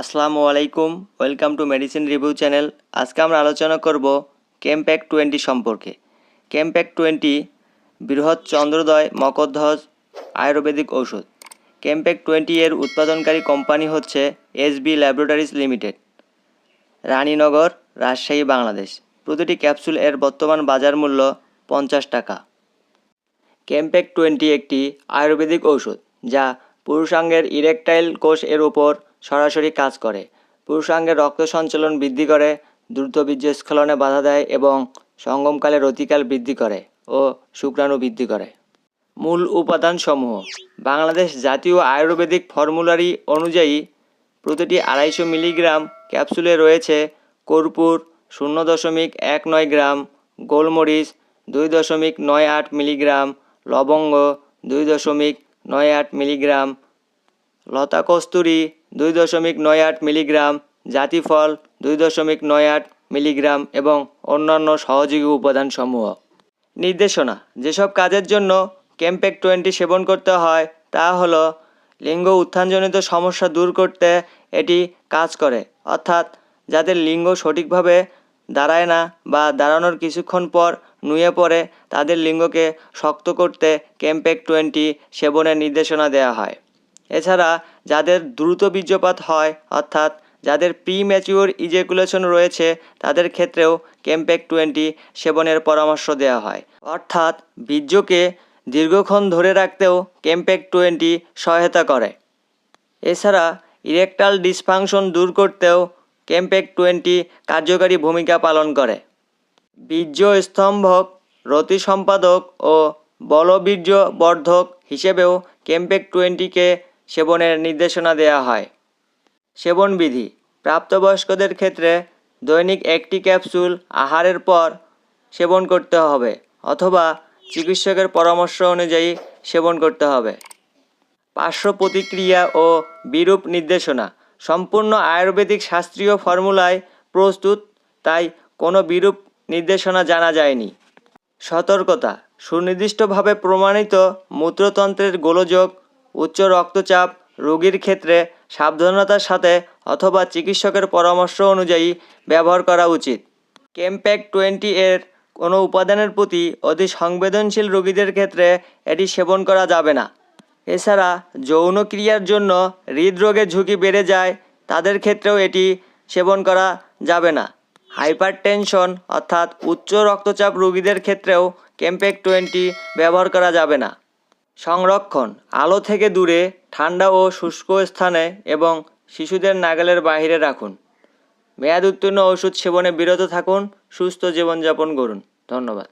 আসসালামু আলাইকুম, welcome to medicine review channel. আজকে আমরা আলোচনা করব কেমপ্যাক টোয়েন্টি সম্পর্কে। কেমপ্যাক টোয়েন্টি বৃহৎ চন্দ্রোদয় মকরধ্বজ আয়ুর্বেদিক ঔষধ। কেমপ্যাক টোয়েন্টি এর উৎপাদনকারী কোম্পানি হচ্ছে SB laboratories limited Raninagar, Rajshahi, Bangladesh. প্রতিটি ক্যাপসুল এর বর্তমান বাজার মূল্য পঞ্চাশ টাকা। কেমপ্যাক টোয়েন্টি একটি আয়ুর্বেদিক ঔষধ, যা পুরুষাঙ্গের ইরেকটাইল কোষ এর উপর সরাসরি কাজ করে। পুরুষাঙ্গের রক্ত সঞ্চালন বৃদ্ধি করে, দ্রুত বীর্যস্খলনে বাধা দেয় এবং সঙ্গমকালে রতিকাল বৃদ্ধি করে ও শুক্রাণু বৃদ্ধি করে। মূল উপাদানসমূহ। বাংলাদেশ জাতীয় আয়ুর্বেদিক ফর্মুলারি অনুযায়ী প্রতিটি আড়াইশো মিলিগ্রাম ক্যাপসুলে রয়েছে কর্পূর শূন্য দশমিক এক নয় গ্রাম, গোলমরিচ দুই দশমিক নয় আট মিলিগ্রাম, লবঙ্গ দুই দশমিক নয় আট মিলিগ্রাম লতা কস্তুরি দুই দশমিক নয় আট মিলিগ্রাম জাতিফল দুই দশমিক নয় আট মিলিগ্রাম এবং অন্যান্য সহযোগী উপাদানসমূহ। নির্দেশনা, যেসব কাজের জন্য ক্যাম্পেক টোয়েন্টি সেবন করতে হয়, তা হলো লিঙ্গ উত্থানজনিত সমস্যা দূর করতে এটি কাজ করে, অর্থাৎ যাদের লিঙ্গ সঠিকভাবে দাঁড়ায় না বা দাঁড়ানোর কিছুক্ষণ পর নুয়ে পড়ে, তাদের লিঙ্গকে শক্ত করতে ক্যাম্পেক টোয়েন্টি সেবনের নির্দেশনা দেওয়া হয়। এছাড়া যাদের দ্রুত বীর্যপাত হয়, অর্থাৎ যাদের প্রি ম্যাচিওর ইজেকুলেশন রয়েছে, তাদের ক্ষেত্রেও ক্যাম্পেক টোয়েন্টি সেবনের পরামর্শ দেওয়া হয়। অর্থাৎ বীর্যকে দীর্ঘক্ষণ ধরে রাখতেও ক্যাম্পেক টোয়েন্টি সহায়তা করে। এছাড়া ইরেকটাল ডিসফাংশন দূর করতেও ক্যাম্পেক টোয়েন্টি কার্যকারী ভূমিকা পালন করে। বীর্য স্তম্ভক রতি সম্পাদক ও বলবীর্য বর্ধক হিসেবেও ক্যাম্পেক টোয়েন্টিকে সেবনের নির্দেশনা দেওয়া হয়। সেবনবিধি প্রাপ্তবয়স্কদের ক্ষেত্রে দৈনিক একটি ক্যাপসুল আহারের পর সেবন করতে হবে অথবা চিকিৎসকের পরামর্শ অনুযায়ী সেবন করতে হবে। পার্শ্ব প্রতিক্রিয়া ও বিরূপ নির্দেশনা, সম্পূর্ণ আয়ুর্বেদিক শাস্ত্রীয় ফর্মুলায় প্রস্তুত, তাই কোনো বিরূপ নির্দেশনা জানা যায়নি। সতর্কতা, সুনির্দিষ্টভাবে প্রমাণিত মূত্রতন্ত্রের গোলযোগ উচ্চ রক্তচাপ, রোগীর ক্ষেত্রে সাবধানতার সাথে অথবা চিকিৎসকের পরামর্শ অনুযায়ী ব্যবহার করা উচিত। কেমপ্যাক টোয়েন্টি এর কোনো উপাদানের প্রতি অতি সংবেদনশীল রোগীদের ক্ষেত্রে এটি সেবন করা যাবে না। এছাড়া যৌন ক্রিয়ার জন্য হৃদরোগের ঝুঁকি বেড়ে যায়, তাদের ক্ষেত্রেও এটি সেবন করা যাবে না। হাইপার টেনশন অর্থাৎ উচ্চ রক্তচাপ রোগীদের ক্ষেত্রেও ক্যাম্পেক টোয়েন্টি ব্যবহার করা যাবে না। সংরক্ষণ, আলো থেকে দূরে, ঠান্ডা ও শুষ্ক স্থানে এবং শিশুদের নাগালের বাহিরে রাখুন। মেয়াদ উত্তীর্ণ ওষুধ সেবনে বিরত থাকুন, সুস্থ জীবনযাপন করুন। ধন্যবাদ।